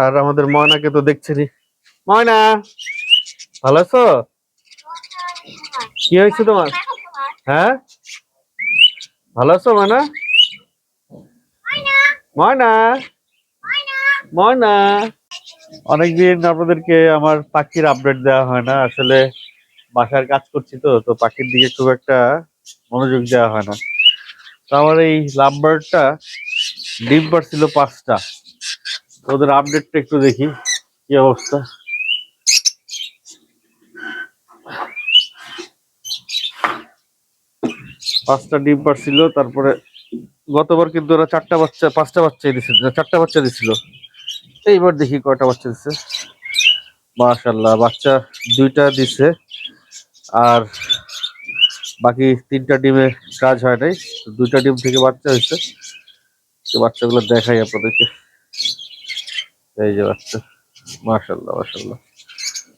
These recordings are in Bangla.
আর আমাদের ময়নাকে তো দেখছেনি ময়না, ভালো আছো? কি হয়েছে তোমার? হ্যাঁ? ভালো আছো ময়না? ময়না? ময়না? অনেকদিন আপনাদেরকে আমার পাখির আপডেট দেওয়া হয় না। আসলে বাসার কাজ করছি তো তো পাখির দিকে খুব একটা মনোযোগ দেওয়া হয় না। তো আমার এই লাভবার্ডটা ডিম পারছিল পাঁচটা। ওদের আপডেটটা একটু দেখি কি অবস্থা। পাঁচটা ডিম পারছিল, তারপরে গতবার কিন্তু ওরা চারটা বাচ্চা, পাঁচটা বাচ্চা দিছিল চারটা বাচ্চা দিছিল। এইবার দেখি কয়টা বাচ্চা দিচ্ছে মাশাল্লাহ বাচ্চা দুইটা দিছে, আর বাকি তিনটা ডিমে কাজ হয় নাই। দুইটা ডিম থেকে বাচ্চা হয়েছে। বাচ্চাগুলো দেখাই আপনাদেরকে। এই যে বাচ্চা মাশাল্লাহ মাশাল্লাহ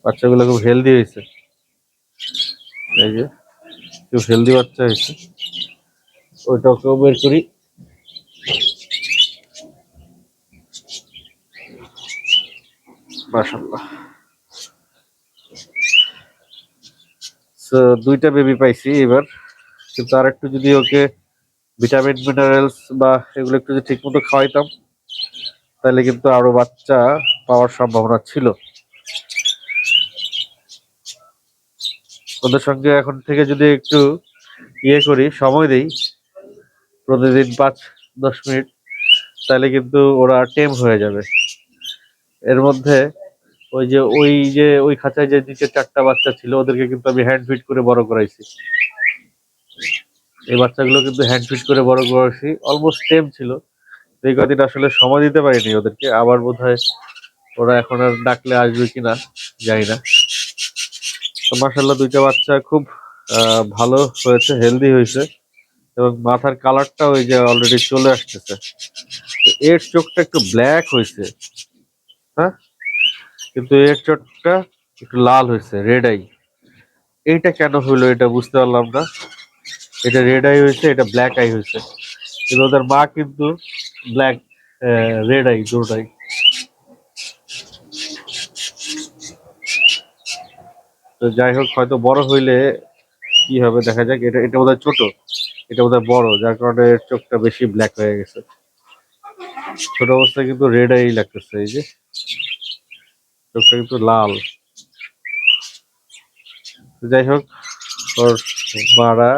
বাচ্চাগুলো খুব হেলদি হয়েছে। এই যে, খুব হেলদি বাচ্চা হয়েছে। ওইটাকেও বের করি। দুইটা বেবি পাইছি এবার। কিন্তু আর একটু যদি ওকে ভিটামিন মিনারেলস বা এগুলো একটু যদি ঠিক মতো খাওয়াইতাম তাহলে কিন্তু আরও বাচ্চা পাওয়ার সম্ভাবনা ছিল। ওদের সঙ্গে এখন থেকে যদি একটু ইয়ে করি, সময় দিই, প্রতিদিন পাঁচ, দশ মিনিট, তাহলে কিন্তু ওরা টেম হয়ে যাবে। এর মধ্যে ওই যে ওই যে, ওই খাঁচায় যে নিচে চারটা বাচ্চা ছিল, ওদেরকে কিন্তু আমি হ্যান্ড ফিট করে বড় করাইছি। এই বাচ্চাগুলো কিন্তু হ্যান্ড ফিট করে বড় করাইছি। অলমোস্ট টেম ছিল। এই কদিন আসলে সময় দিতে পারিনি ওদেরকে। আবার বোধ ওরা এখন আর ডাকলে আসবে কিনা জানি না। তো মাসাল্লাহ দুইটা বাচ্চা খুব ভালো হয়েছে হেলদি হয়েছে এবং মাথার কালারটা ওই যে অলরেডি চলে আসতেছে। এর চোখটা একটু ব্ল্যাক হয়েছে। হ্যাঁ? কিন্তু এর চোখটা একটু লাল হয়েছে রেড আই এইটা কেন হইল এটা বুঝতে পারলাম না। এটা রেড আই হয়েছে, এটা ব্ল্যাক আই হয়েছে। কিন্তু ওদের মা কিন্তু ব্ল্যাক রেড আই দুটাই তো যাই হোক, হয়তো বড় হইলে কি হবে দেখা যাক। এটা এটা বোধহয় ছোট, এটা বোধহয় বড়, যার কারণে চোখটা বেশি ব্ল্যাক হয়ে গেছে। ছোট অবস্থায় কিন্তু রেড আই লাগতেছে, এই যে। চোখটা কিন্তু লাল। যাই হোক, ওর মারা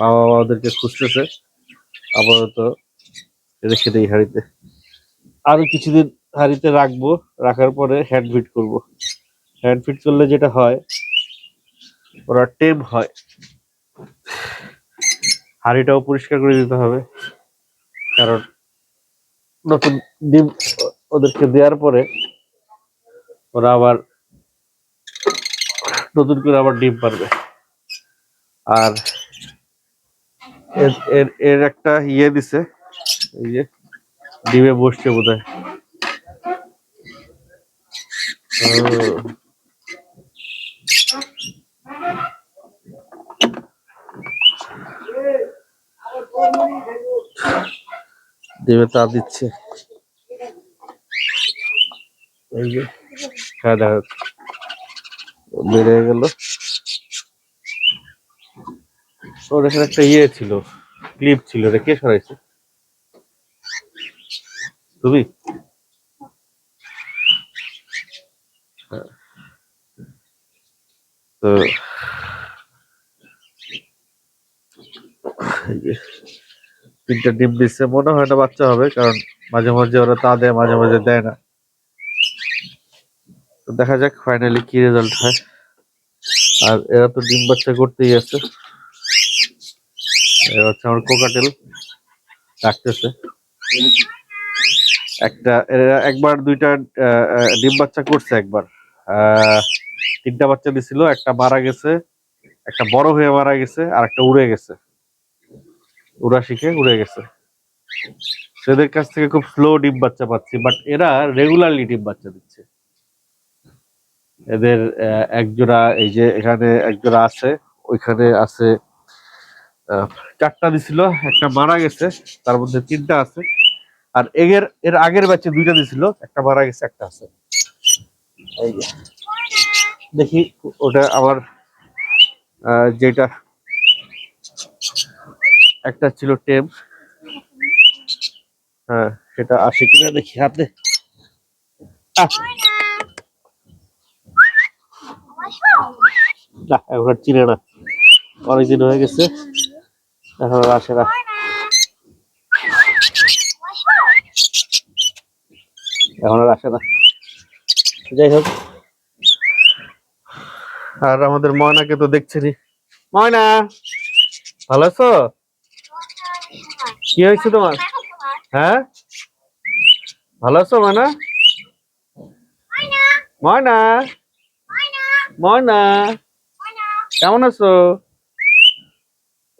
বাবা ওদেরকে খুঁজতেছে, আপাতত। রেখে দেই হাড়িতে আরও কিছুদিন হাড়িতে রাখব, রাখার পরে হ্যান্ড ফিট করব। হ্যান্ড ফিট করলে যেটা হয়, ওরা টেম হয়। হাড়িটাও পরিষ্কার করে দিতে হবে, কারণ নতুন ডিম ওদেরকে দেওয়ার পরে ওরা আবার নতুন করে আবার ডিম পারবে। আর এর এর একটা ইয়ে দিছে এই যে ডিমে বসছে বোধ হয় ডিমে তা দিচ্ছে। এই যে হ্যাঁ দেখা। বেড়ে গেল। ওর এখানে একটা ইয়ে ছিল, ক্লিপ ছিল, এটা কে সরাইছে? তুমি। তো তিনটা ডিম দিচ্ছে, মনে হয় না বাচ্চা হবে, কারণ মাঝে মাঝে ওরা তা দেয়, মাঝে মাঝে দেয় না। তো দেখা যাক ফাইনালি কি রেজাল্ট হয়। আর এরা তো ডিম বাচ্চা করতেই আছে। এরা হচ্ছে আমার কোকাটেল ডাকতেছে। একটা একবার দুইটা ডিম বাচ্চা করছে একবার। তিনটা বাচ্চা দিছিল, একটা মারা গেছে, একটা বড় হয়ে মারা গেছে, আর একটা উড়ে গেছে। উড়া শিখে উড়ে গেছে। সেদের কাছ থেকে খুব স্লো ডিম বাচ্চা পাচ্ছি বাট এরা রেগুলারলি ডিম বাচ্চা দিচ্ছে। এদের একজোড়া, এই যে এখানে একজোড়া আছে, ওইখানে আছে চারটা দিছিল, একটা মারা গেছে, তার মধ্যে তিনটা আছে। আর এর এর আগের ব্যাচে দুইটা দিছিল, একটা মারা গেছে, একটা আছে। এই যে। দেখি ওটা আবার যেটা একটা ছিল টেম। হ্যাঁ সেটা আসে কিনা দেখি হাতে। না এখন চিনে না। অনেকদিন হয়ে গেছে। এখন আসে না। এখন আর আসে না। যাই হোক। আর আমাদের ময়নাকে তো দেখছেনি ময়না! ভালো আছো? কি হয়েছে তোমার? হ্যাঁ? ভালো আছো ময়না? ময়না! ময়না! কেমন আছো?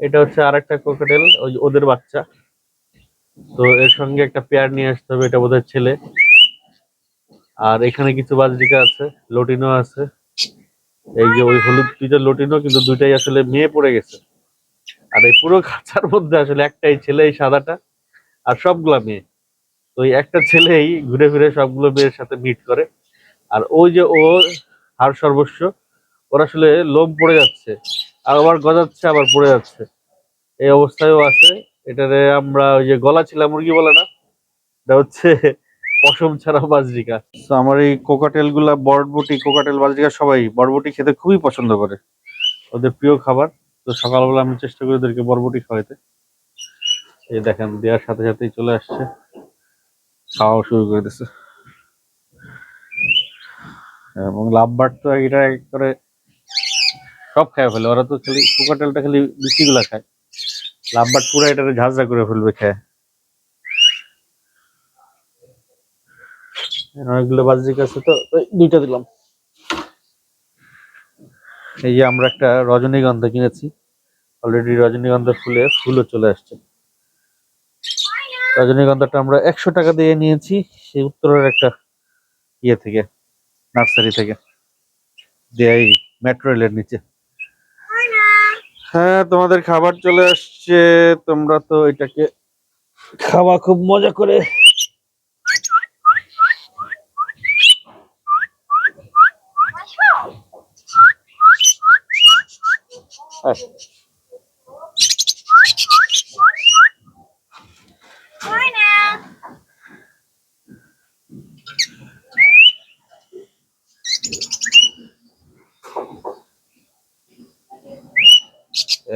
এটা হচ্ছে আর একটা কোকাটেল ওই ওদের বাচ্চা। তো এর সঙ্গে একটা পেয়ার নিয়ে আসতে হবে এটা বোধহয় ছেলে। আর এখানে কিছু বাজরিকা আছে, লটিনো আছে। এই যে ওই হলুদ দুইটা লটিনো, কিন্তু দুইটাই আসলে মেয়ে পড়ে গেছে। আর এই পুরো খাঁচার মধ্যে আসলে একটাই ছেলে, এই সাদাটা, আর সবগুলা মেয়ে। তো এই একটা ছেলেই ঘুরে ফিরে সবগুলো মেয়ের সাথে মিট করে। আর ওই যে ও হার সর্বস্ব, ওর আসলে লোম পড়ে যাচ্ছে, আর আবার গজাচ্ছে, আবার পড়ে যাচ্ছে। এই অবস্থায়ও আছে। এটারে আমরা ওই যে গলা ছিলা, মুরগি বলে না? এটা হচ্ছে পশম ছাড়া বাজরিকা। তো আমার এই কোকাটেলগুলা বরবটি কোকাটেল বাজরিকা সবাই বরবটি খেতে খুবই পছন্দ করে। ওদের প্রিয় খাবার। তো সকালবেলা আমি চেষ্টা করি ওদেরকে বরবটি খাওয়াইতে। এই দেখেন, দেওয়ার সাথে সাথেই চলে আসছে। খাওয়া শুরু করে দিচ্ছে এবং লাভবার তো এটা করে সব খায় ফেলে। ওরা তো খালি কোকাটেলটা খালি বিচিগুলা খায়। লাভবার পুরো এটারে ঝাঁঝরা করে ফেলবে খায়। অনেকগুলো বাজরিক আছে তো দুইটা দিলাম। এই যে আমরা একটা রজনীগন্ধা কিনেছি। অলরেডি রজনীগন্ধা ফুলে ফুলও চলে আসছে। রজনীগন্ধাটা আমরা একশো টাকা দিয়ে নিয়েছি সেই উত্তরের একটা ইয়ে থেকে নার্সারি থেকে। দেয়াই মেট্রো রেলের নিচে। হ্যাঁ তোমাদের খাবার চলে আসছে তোমরা তো এটাকে খাওয়া খুব মজা করে।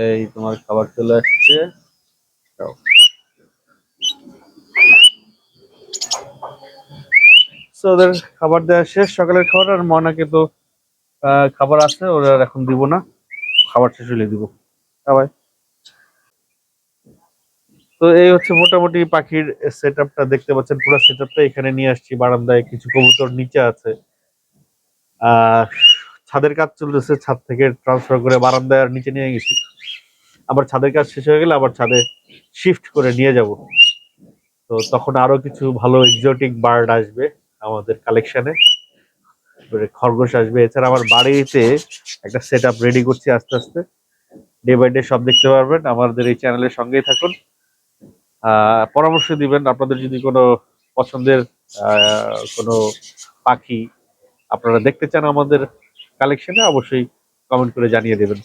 এই তোমার খাবার চলে আসছে। ওদের খাবার দেওয়া শেষ। সকালের খাবার আর ময়নাকে তো আহ, খাবার আছে ওরা আর এখন দিব না। খাবার শেষ হলে দিব। সবাই তো এই হচ্ছে মোটামুটি পাখির সেট আপটা দেখতে পাচ্ছেন। পুরো সেট আপটা এখানে নিয়ে আসছি। বারান্দায় কিছু কবুতর নিচে আছে। ছাদের কাজ চলতেছে। ছাদ থেকে ট্রান্সফার করে বারান্দায় আর নিচে নিয়ে গেছি। আবার ছাদের কাজ শেষ হয়ে গেলে আবার ছাদে শিফট করে নিয়ে যাব। তো তখন আরও কিছু ভালো এক্সোটিক বার্ড আসবে আমাদের কালেকশনে খরগোশ আসবে। এছাড়া আমার বাড়িতে একটা সেট আপ রেডি করছি আস্তে আস্তে। ডে বাই ডে সব দেখতে পারবেন। আমাদের এই চ্যানেলের সঙ্গেই থাকুন। পরামর্শ দিবেন। আপনাদের যদি কোনো পছন্দের কোনো পাখি আপনারা দেখতে চান আমাদের কালেকশনে অবশ্যই কমেন্ট করে জানিয়ে দেবেন।